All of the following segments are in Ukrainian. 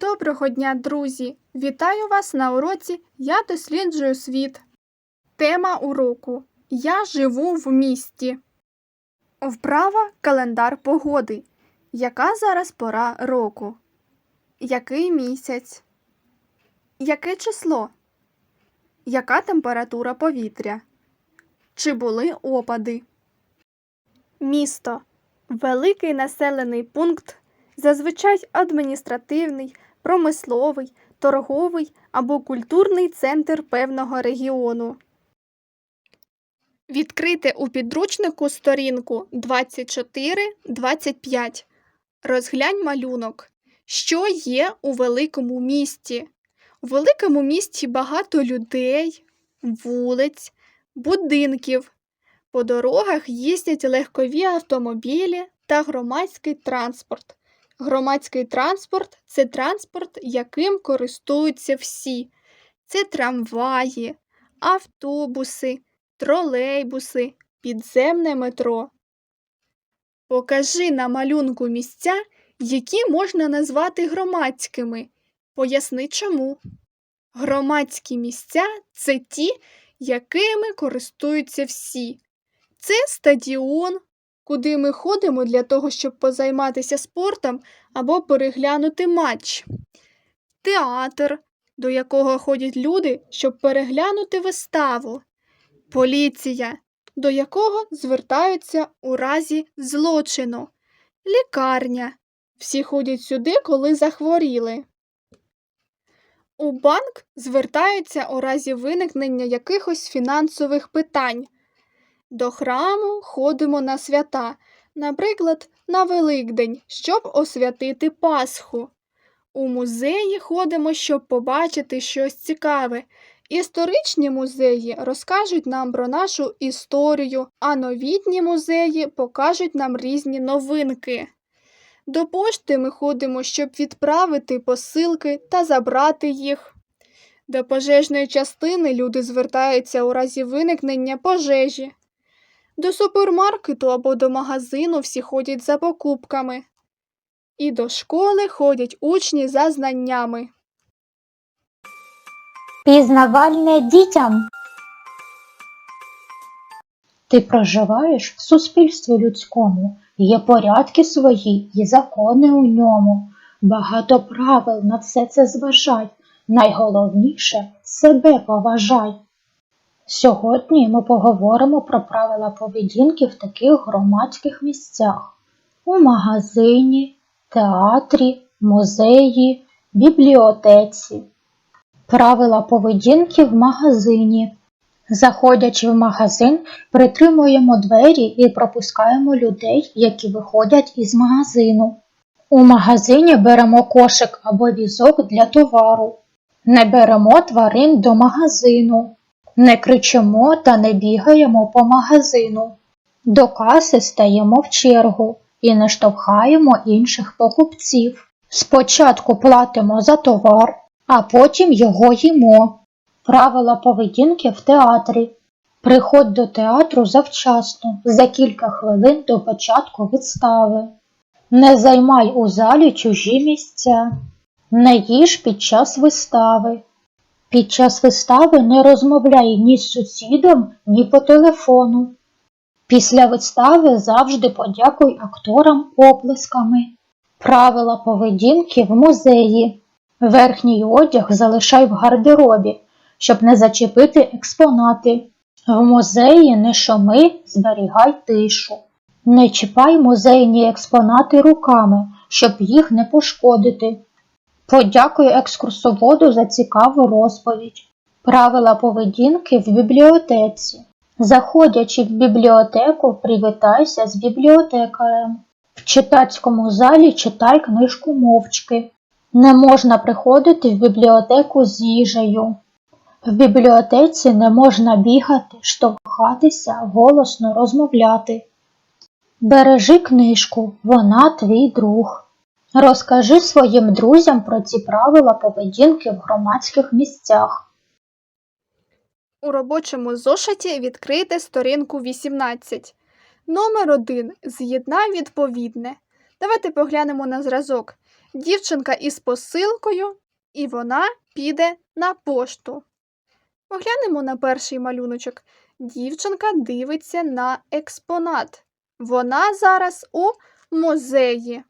Доброго дня, друзі! Вітаю вас на уроці Я досліджую світ. Тема уроку Я живу в місті. Вправа календар погоди. Яка зараз пора року? Який місяць? Яке число? Яка температура повітря? Чи були опади? Місто великий населений пункт, зазвичай адміністративний, промисловий, торговий або культурний центр певного регіону. Відкрийте у підручнику сторінку 24-25. Розглянь малюнок. Що є у великому місті? У великому місті багато людей, вулиць, будинків. По дорогах їздять легкові автомобілі та громадський транспорт. Громадський транспорт це транспорт, яким користуються всі. Це трамваї, автобуси, тролейбуси, підземне метро. Покажи на малюнку місця, які можна назвати громадськими. Поясни чому. Громадські місця це ті, якими користуються всі. Це стадіон, куди ми ходимо для того, щоб позайматися спортом або переглянути матч. Театр, до якого ходять люди, щоб переглянути виставу. Поліція, до якого звертаються у разі злочину. Лікарня. Всі ходять сюди, коли захворіли. У банк звертаються у разі виникнення якихось фінансових питань. До храму ходимо на свята, наприклад, на Великдень, щоб освятити Пасху. У музеї ходимо, щоб побачити щось цікаве. Історичні музеї розкажуть нам про нашу історію, а новітні музеї покажуть нам різні новинки. До пошти ми ходимо, щоб відправити посилки та забрати їх. До пожежної частини люди звертаються у разі виникнення пожежі. До супермаркету або до магазину всі ходять за покупками. І до школи ходять учні за знаннями. Пізнавальне дітям. Ти проживаєш в суспільстві людському, є порядки свої і закони у ньому. Багато правил на все це зважай. Найголовніше себе поважай. Сьогодні ми поговоримо про правила поведінки в таких громадських місцях у магазині, театрі, музеї, бібліотеці. Правила поведінки в магазині. Заходячи в магазин, притримуємо двері і пропускаємо людей, які виходять із магазину. У магазині беремо кошик або візок для товару. Не беремо тварин до магазину. Не кричимо та не бігаємо по магазину. До каси стаємо в чергу і не штовхаємо інших покупців. Спочатку платимо за товар, а потім його їмо. Правила поведінки в театрі. Приходь до театру завчасно, за кілька хвилин до початку вистави. Не займай у залі чужі місця. Не їж під час вистави. Під час вистави не розмовляй ні з сусідом, ні по телефону. Після вистави завжди подякуй акторам оплесками. Правила поведінки в музеї. Верхній одяг залишай в гардеробі, щоб не зачепити експонати. В музеї не шуми, зберігай тишу. Не чіпай музейні експонати руками, щоб їх не пошкодити. Подякуй екскурсоводу за цікаву розповідь. Правила поведінки в бібліотеці. Заходячи в бібліотеку, привітайся з бібліотекарем. В читацькому залі читай книжку мовчки. Не можна приходити в бібліотеку з їжею. В бібліотеці не можна бігати, штовхатися, голосно розмовляти. Бережи книжку, вона твій друг. Розкажи своїм друзям про ці правила поведінки в громадських місцях. У робочому зошиті відкрийте сторінку 18. Номер 1. З'єднай відповідне. Давайте поглянемо на зразок. Дівчинка із посилкою, і вона піде на пошту. Поглянемо на перший малюночок. Дівчинка дивиться на експонат. Вона зараз у музеї.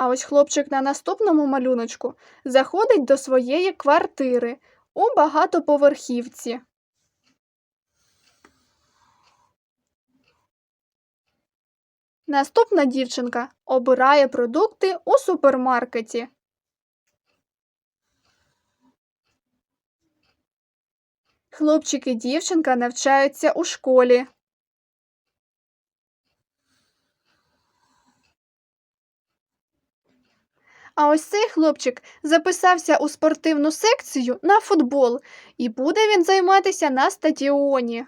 А ось хлопчик на наступному малюночку заходить до своєї квартири у багатоповерхівці. Наступна дівчинка обирає продукти у супермаркеті. Хлопчик і дівчинка навчаються у школі. А ось цей хлопчик записався у спортивну секцію на футбол, і буде він займатися на стадіоні.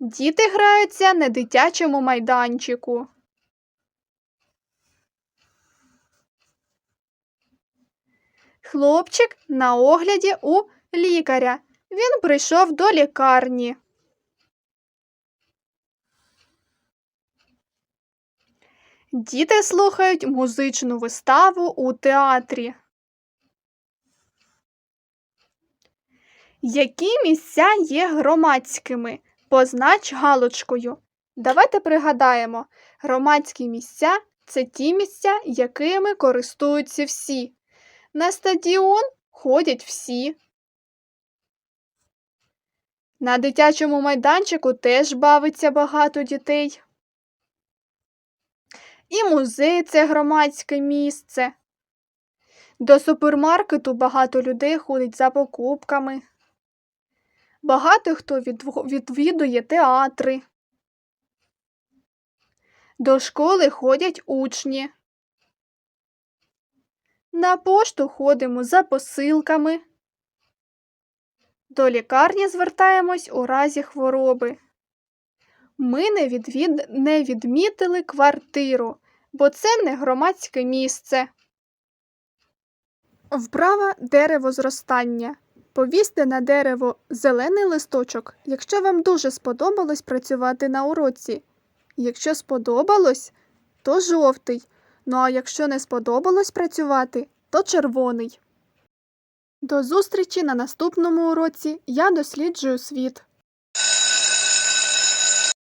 Діти граються на дитячому майданчику. Хлопчик на огляді у лікаря. Він прийшов до лікарні. Діти слухають музичну виставу у театрі. Які місця є громадськими? Познач галочкою. Давайте пригадаємо, громадські місця це ті місця, якими користуються всі. На стадіон ходять всі. На дитячому майданчику теж бавиться багато дітей. І музей це громадське місце. До супермаркету багато людей ходить за покупками. Багато хто відвідує театри. До школи ходять учні. На пошту ходимо за посилками. До лікарні звертаємось у разі хвороби. Ми не, відвід... не відмітили квартиру, бо це не громадське місце. Вправа дерево зростання. Повісьте на дерево зелений листочок, якщо вам дуже сподобалось працювати на уроці. Якщо сподобалось, то жовтий. Ну а якщо не сподобалось працювати, то червоний. До зустрічі на наступному уроці. Я досліджую світ.